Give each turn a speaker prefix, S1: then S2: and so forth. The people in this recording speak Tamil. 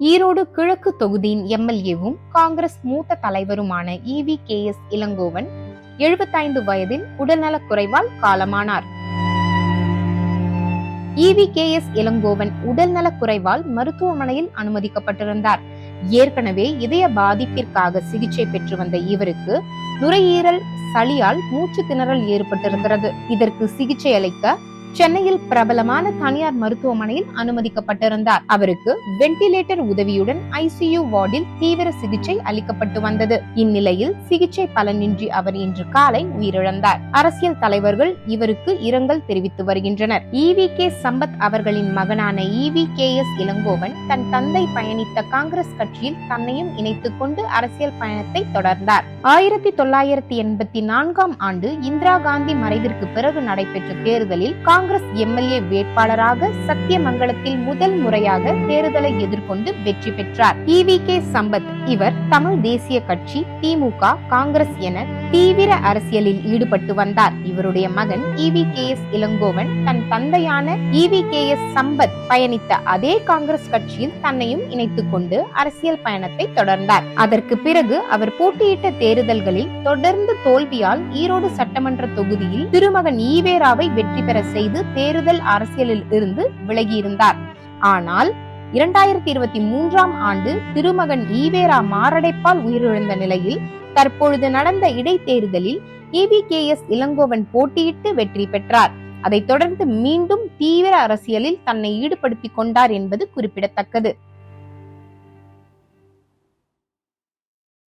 S1: ஈரோடு கிழக்கு தொகுதியின் எம்எல்ஏவும் காங்கிரஸ் மூத்த தலைவருமான இவி கே எஸ் இளங்கோவன் எழுபத்தைந்து வயதில் உடல்நலக் குறைவால் காலமானார். இவி கே எஸ் இளங்கோவன் உடல்நலக் குறைவால் மருத்துவமனையில் அனுமதிக்கப்பட்டிருந்தார். ஏற்கனவே இதய பாதிப்பிற்காக சிகிச்சை பெற்று வந்த இவருக்கு நுரையீரல் சளியால் மூச்சு திணறல் ஏற்பட்டிருக்கிறது இதற்கு சிகிச்சை அளிக்க சென்னையில் பிரபலமான தனியார் மருத்துவமனையில் அனுமதிக்கப்பட்டிருந்தார். அவருக்கு வெண்டிலேட்டர் உதவியுடன் ஐசியு வார்டில் தீவிர சிகிச்சை அளிக்கப்பட்டு வந்தது. இந்நிலையில் சிகிச்சை பலனின்றி அவர் இன்று காலை உயிரிழந்தார். அரசியல் தலைவர்கள் இவருக்கு இரங்கல் தெரிவித்து வருகின்றனர். இவி கே சம்பத் அவர்களின் மகனான E V K S Elangovan தன் தந்தை பயணித்த காங்கிரஸ் கட்சியில் தன்னையும் இணைத்துக் கொண்டு அரசியல் பயணத்தை தொடர்ந்தார். ஆயிரத்தி தொள்ளாயிரத்தி எண்பத்தி நான்காம் ஆண்டு இந்திரா காந்தி மறைவிற்கு பிறகு நடைபெற்ற தேர்தலில் காங்கிரஸ் எம்எல்ஏ வேட்பாளராக சத்தியமங்கலத்தில் முதல் முறையாக தேர்தலை எதிர்கொண்டு வெற்றி பெற்றார். E V K. சம்பத் இவர் தமிழ் தேசிய கட்சி திமுக காங்கிரஸ் என தீவிர அரசியலில் ஈடுபட்டு வந்தார். இவருடைய மகன் E V K. S. Elangovan தன் தந்தையான இவி கே. எஸ். சம்பத் பயணித்த அதே காங்கிரஸ் கட்சியில் தன்னையும் இணைத்துக் கொண்டு அரசியல் பயணத்தை தொடர்ந்தார். அதற்கு பிறகு அவர் போட்டியிட்ட தேர்தல்களில் தொடர்ந்து தோல்வியால் ஈரோடு சட்டமன்ற தொகுதியில் திருமகன் ஈவேராவை வெற்றி பெற செய்து தேர்தல் அரசியலில் இருந்து விலகியிருந்தார். ஆனால் இரண்டாயிரத்தி இருபத்தி மூன்றாம் ஆண்டு திருமகன் ஈவேரா மாரடைப்பால் உயிரிழந்த நிலையில் தற்பொழுது நடந்த இடைத்தேர்தலில் இவி கே எஸ் இளங்கோவன் போட்டியிட்டு வெற்றி பெற்றார். அதைத் தொடர்ந்து மீண்டும் தீவிர அரசியலில் தன்னை ஈடுபடுத்திக் கொண்டார் என்பது குறிப்பிடத்தக்கது.